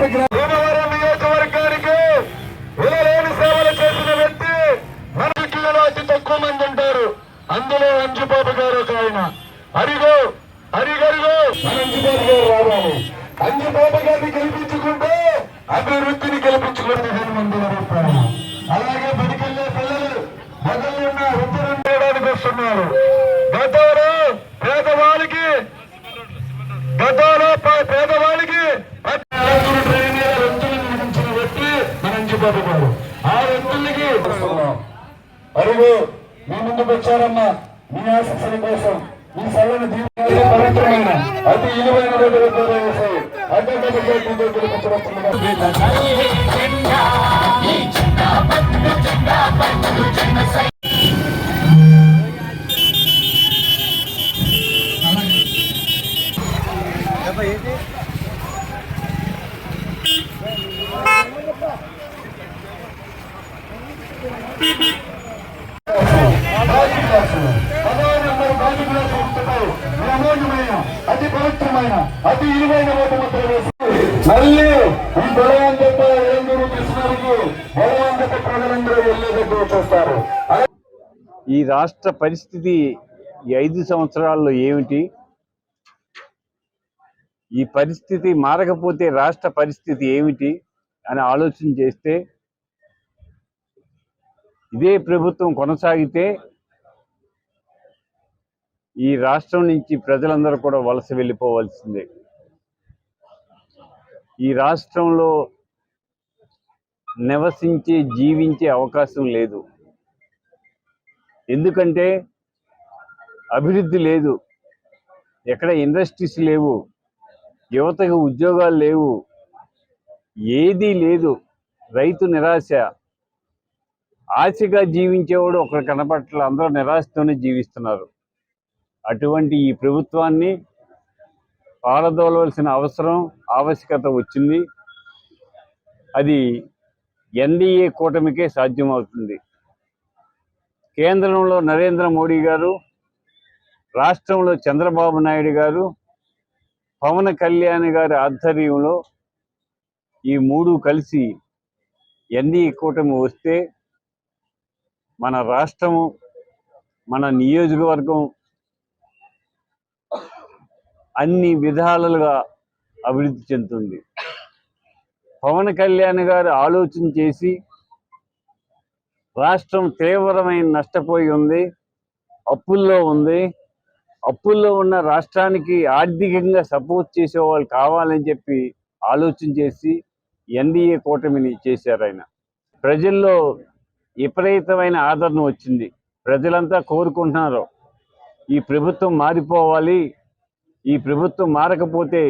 భీమవరం నియోజకవర్గానికి సేవలు చేసిన వ్యక్తి మన జిల్లాలో అతి తక్కువ మంది ఉంటారు. అందులో అంజుబాబు గారు ఒక ఆయన. అరిగో అరిగరిగో. అంజుబాబు గారు రావాలి. అంజుబాబు గారిని గెలిపించుకుంటే అభివృద్ధిని గెలిపించుకుంటే మంది రూపాయలు అలాగే బడికెళ్ళే పిల్లలు మొదలు ఉన్న ఉత్తరం చేయడానికి వస్తున్నారు. గతంలో పేదవారికి గతంలో మన గారు ఆ వ్యక్తులకి అరుగు మీ ముందుకు వచ్చారమ్మా. మీ ఆశీస్సుల కోసం మీ సల్లని దీవెన పవిత్రమైన అతి విలువైన అడ్డ ప్రజలందరూ వెళ్ళేటట్టు చూస్తారు ఈ రాష్ట్ర పరిస్థితి ఈ ఐదు సంవత్సరాల్లో ఏమిటి? ఈ పరిస్థితి మారకపోతే రాష్ట్ర పరిస్థితి ఏమిటి అని ఆలోచన చేస్తే ఇదే ప్రభుత్వం కొనసాగితే ఈ రాష్ట్రం నుంచి ప్రజలందరూ కూడా వలస వెళ్ళిపోవాల్సిందే. ఈ రాష్ట్రంలో నివసించే జీవించే అవకాశం లేదు. ఎందుకంటే అభివృద్ధి లేదు. ఎక్కడ ఇండస్ట్రీస్ లేవు. యువతకు ఉద్యోగాలు లేవు. ఏదీ లేదు. రైతు నిరాశ. ఆశగా జీవించేవాడు ఒకరు కనపట్ల అందరూ నిరాశతోనే జీవిస్తున్నారు. అటువంటి ఈ ప్రభుత్వాన్ని పారదోలవలసిన అవసరం ఆవశ్యకత వచ్చింది. అది ఎన్డీఏ కూటమికే సాధ్యమవుతుంది. కేంద్రంలో నరేంద్ర మోడీ గారు రాష్ట్రంలో చంద్రబాబు నాయుడు గారు పవన్ కళ్యాణ్ గారి ఆధ్వర్యంలో ఈ మూడు కలిసి ఎన్డీఏ కూటమి వస్తే మన రాష్ట్రము మన నియోజకవర్గం అన్ని విధాలుగా అభివృద్ధి చెందుతుంది. పవన్ కళ్యాణ్ గారు ఆలోచన చేసి రాష్ట్రం తీవ్రమైన నష్టపోయి ఉంది అప్పుల్లో ఉంది. అప్పుల్లో ఉన్న రాష్ట్రానికి ఆర్థికంగా సపోర్ట్ చేసే వాళ్ళు కావాలని చెప్పి ఆలోచన చేసి ఎన్డీఏ కూటమిని చేశారు ఆయన. ప్రజల్లో విపరీతమైన ఆదరణ వచ్చింది. ప్రజలంతా కోరుకుంటున్నారు ఈ ప్రభుత్వం మారిపోవాలి ఈ ప్రభుత్వం మారకపోతే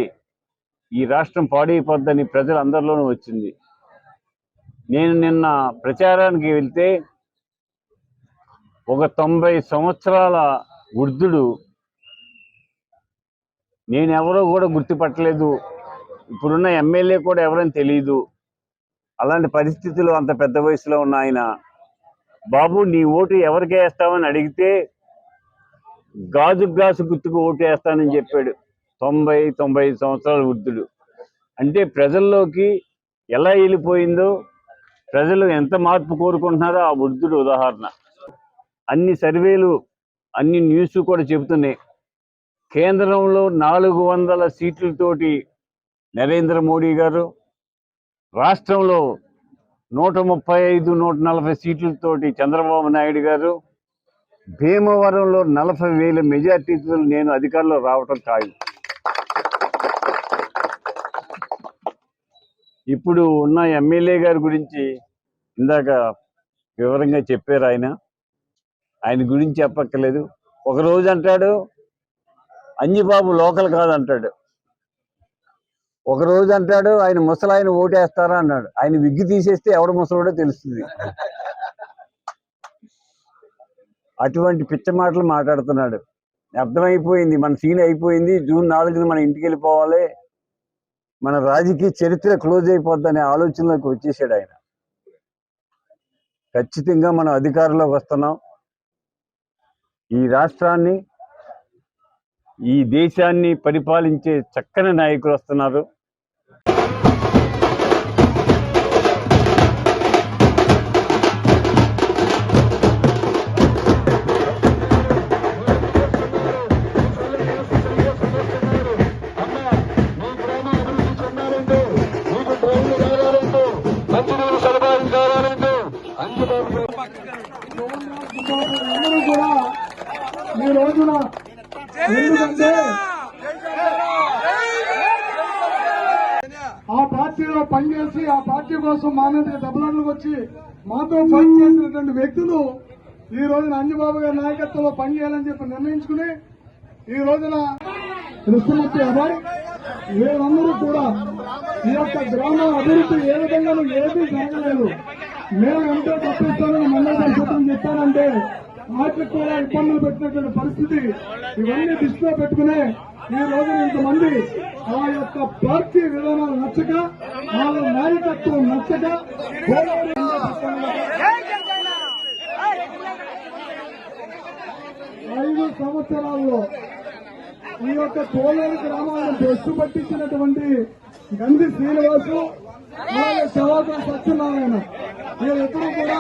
ఈ రాష్ట్రం పాడైపోద్దని ప్రజలు అందరిలోనూ వచ్చింది. నేను నిన్న ప్రచారానికి వెళ్తే ఒక తొంభై సంవత్సరాల వృద్ధుడు నేనెవరో కూడా గుర్తుపట్టలేదు. ఇప్పుడున్న ఎమ్మెల్యే కూడా ఎవరని తెలియదు అలాంటి పరిస్థితులు అంత పెద్ద వయసులో ఉన్న ఆయన. బాబు నీ ఓటు ఎవరికి వేస్తామని అడిగితే గాజు గ్లాసు గుర్తుకు ఓటు వేస్తానని చెప్పాడు. తొంభై తొంభై ఐదు సంవత్సరాల వృద్ధుడు అంటే ప్రజల్లోకి ఎలా వెళ్ళిపోయిందో ప్రజలు ఎంత మార్పు కోరుకుంటున్నారో ఆ వృద్ధుడు ఉదాహరణ. అన్ని సర్వేలు అన్ని న్యూస్ కూడా చెబుతున్నాయి. కేంద్రంలో నాలుగు వందల సీట్లతోటి నరేంద్ర మోడీ గారు రాష్ట్రంలో నూట ముప్పై ఐదు నూట నలభై సీట్లతోటి చంద్రబాబు నాయుడు గారు భీమవరంలో నలభై వేల మెజార్టీతో నేను అధికారంలో రావటం ఖాయం. ఇప్పుడు ఉన్న ఎమ్మెల్యే గారి గురించి ఇందాక వివరంగా చెప్పారు ఆయన. ఆయన గురించి చెప్పక్కర్లేదు. ఒకరోజు అంటాడు అంజిబాబు లోకల్ కాదంటాడు. ఒక రోజు అంటాడు ఆయన ముసలాయన ఓటేస్తారా అన్నాడు. ఆయన విగ్గి తీసేస్తే ఎవడు ముసలోడో తెలుస్తుంది. అటువంటి పిచ్చ మాటలు మాట్లాడుతున్నాడు. అర్థమైపోయింది మన సీన్ అయిపోయింది. జూన్ నాలుగున మన ఇంటికి వెళ్ళిపోవాలి. మన రాజకీయ చరిత్ర క్లోజ్ అయిపోద్దనే ఆలోచనలోకి వచ్చేసాడు ఆయన. ఖచ్చితంగా మనం అధికారంలోకి వస్తున్నాం. ఈ రాష్ట్రాన్ని ఈ దేశాన్ని పరిపాలించే చక్కని నాయకులు వస్తున్నారు. ఈ రోజున ఎందుకంటే ఆ పార్టీలో పనిచేసి ఆ పార్టీ కోసం మా మీద దెబ్బలాటలకు వచ్చి మాతో ఫైట్ చేసినటువంటి వ్యక్తులు ఈ రోజున అంజబాబు గారి నాయకత్వంలో పనిచేయాలని చెప్పి నిర్ణయించుకుని ఈ రోజున కృష్ణమూర్తి అబ్బాయి వీరందరూ కూడా ఈ యొక్క గ్రామ అభివృద్ధి ఏ విధంగానూ ఏమీ జరగలేదు. మేము ఎంతో తప్పిస్తానని మండల పరిషత్తులు చెప్పానంటే వాటికి కూడా ఇబ్బందులు పెట్టినటువంటి పరిస్థితి ఇవన్నీ దృష్టిలో పెట్టుకునే ఈ రోజు ఇంతమంది ఆ యొక్క పార్టీ విధానాలు నచ్చక వాళ్ళ నాయకత్వం నచ్చక ఐదు సంవత్సరాల్లో ఈ యొక్క కోలేరు గ్రామాలను దృష్టి పట్టించినటువంటి గంధి శ్రీనివాసు అలాగే శవాకుల సత్యనారాయణ వీళ్ళిద్దరూ కూడా